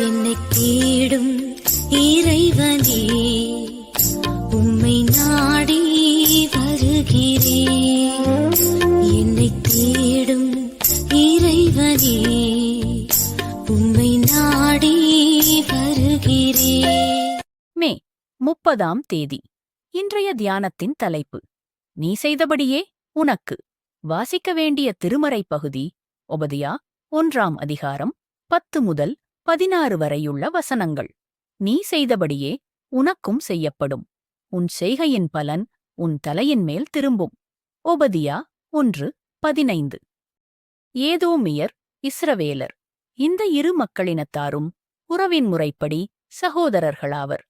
என்னை தேடும் இறைவனே உம்மை நாடி வருகிறேன் என்னை தேடும் இறைவனே உம்மை நாடி வருகிறேன் மே முப்பதாம் தேதி இன்றைய தியானத்தின் தலைப்பு நீ செய்தபடியே உனக்கு வாசிக்க வேண்டிய திருமறை பகுதி ஒபதியா ஒன்றாம் அதிகாரம் பத்து முதல் பதினாறு வரையுள்ள வசனங்கள். நீ செய்தபடியே உனக்கும் செய்யப்படும். உன் செய்கையின் பலன் உன் தலையின் மேல் திரும்பும். ஒபதியா ஒன்று பதினைந்து. ஏதோமியர் இஸ்ரவேலர். இந்த இரு மக்களினத்தாரும் உறவின் முறைப்படி சகோதரர்களாவர்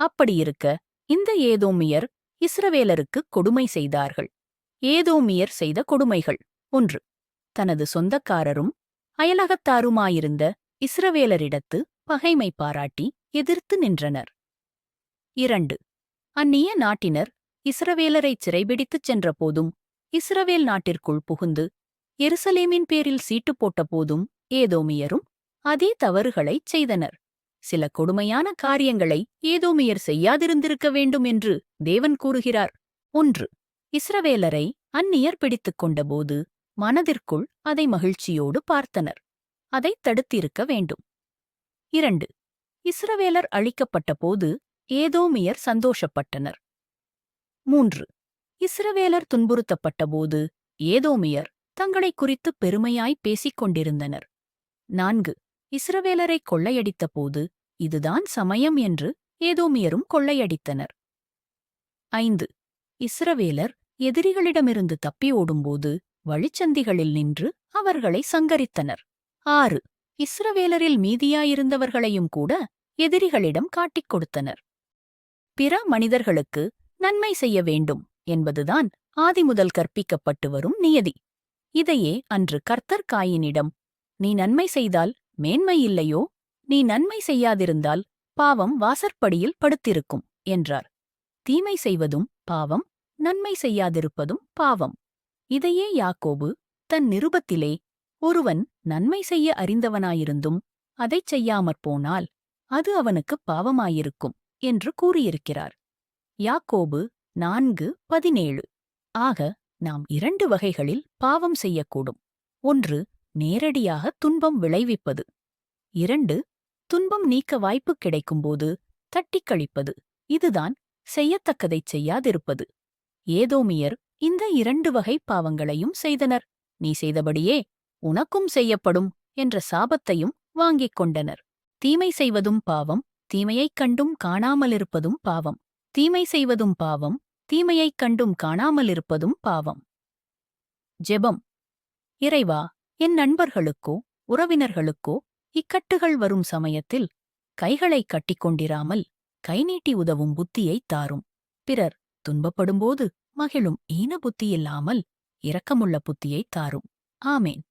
அப்படியிருக்க இந்த ஏதோமியர் இஸ்ரவேலருக்கு கொடுமை செய்தார்கள். ஏதோமியர் செய்த கொடுமைகள். ஒன்று தனது சொந்தக்காரரும் அயலகத்தாருமாயிருந்த இஸ்ரவேலரிடத்து பகைமை பாராட்டி எதிர்த்து நின்றனர். இரண்டு அந்நிய நாட்டினர் இஸ்ரவேலரைச் சிறைபிடித்துச் சென்றபோதும் இஸ்ரவேல் நாட்டிற்குள் புகுந்து எருசலேமின் பேரில் சீட்டு போட்டபோதும் ஏதோமியரும் அதே தவறுகளைச் செய்தனர். சில கொடுமையான காரியங்களை ஏதோமியர் செய்யாதிருந்திருக்க வேண்டும் என்று தேவன் கூறுகிறார். ஒன்று இஸ்ரவேலரை அந்நியர் பிடித்துக் கொண்டபோது மனதிற்குள் அதை மகிழ்ச்சியோடு பார்த்தனர். அதைத் தடுத்திருக்க வேண்டும். இரண்டு இஸ்ரவேலர் அழிக்கப்பட்டபோது ஏதோமியர் சந்தோஷப்பட்டனர். மூன்று இஸ்ரவேலர் துன்புறுத்தப்பட்டபோது ஏதோமியர் தங்களைக் குறித்து பெருமையாய் பேசிக் கொண்டிருந்தனர். நான்கு இஸ்ரவேலரை கொள்ளையடித்தபோது இதுதான் சமயம் என்று ஏதோமியரும் கொள்ளையடித்தனர். ஐந்து இஸ்ரவேலர் எதிரிகளிடமிருந்து தப்பி ஓடும்போது வழிச்சந்திகளில் நின்று அவர்களை சங்கரித்தனர். ஆறு. இஸ்ரவேலரில் மீதியாயிருந்தவர்களையும் கூட எதிரிகளிடம் காட்டிக் கொடுத்தனர். பிற மனிதர்களுக்கு நன்மை செய்ய வேண்டும் என்பதுதான் ஆதிமுதல் கற்பிக்கப்பட்டு வரும் நியதி. இதையே அன்று கர்த்தர் காயினிடம் நீ நன்மை செய்தால் மேன்மை இல்லையோ? நீ நன்மை செய்யாதிருந்தால் பாவம் வாசற்படியில் படுத்திருக்கும் என்றார். தீமை செய்வதும் பாவம் நன்மை செய்யாதிருப்பதும் பாவம். இதையே யாக்கோபு தன் நிருபத்திலே ஒருவன் நன்மை செய்ய அறிந்தவனாயிருந்தும் அதைச் செய்யாமற் போனால் அது அவனுக்குப் பாவமாயிருக்கும் என்று கூறியிருக்கிறார். யாக்கோபு நான்கு பதினேழு. ஆக நாம் இரண்டு வகைகளில் பாவம் செய்யக்கூடும். ஒன்று நேரடியாக துன்பம் விளைவிப்பது. இரண்டு துன்பம் நீக்க வாய்ப்பு கிடைக்கும்போது தட்டிக் கழிப்பது இதுதான் செய்யத்தக்கதைச் செய்யாதிருப்பது. ஏதோமியர் இந்த இரண்டு வகை பாவங்களையும் செய்தனர். நீ செய்தபடியே உனக்கும் செய்யப்படும் என்ற சாபத்தையும் வாங்கிக் கொண்டனர். தீமை செய்வதும் பாவம் தீமையைக் கண்டும் காணாமலிருப்பதும் பாவம். தீமை செய்வதும் பாவம் தீமையைக் கண்டும் காணாமலிருப்பதும் பாவம். ஜெபம். இறைவா என் நண்பர்களுக்கோ உறவினர்களுக்கோ இக்கட்டுகள் வரும் சமயத்தில் கைகளைக் கட்டிக்கொண்டிராமல் கை நீட்டி உதவும் புத்தியைத் தாரும். பிறர் துன்பப்படும்போது மகிழும் ஈன புத்தியில்லாமல் இரக்கமுள்ள புத்தியைத் தாரும். ஆமேன்.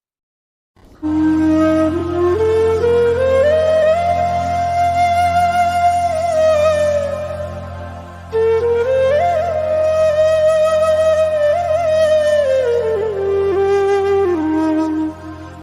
Música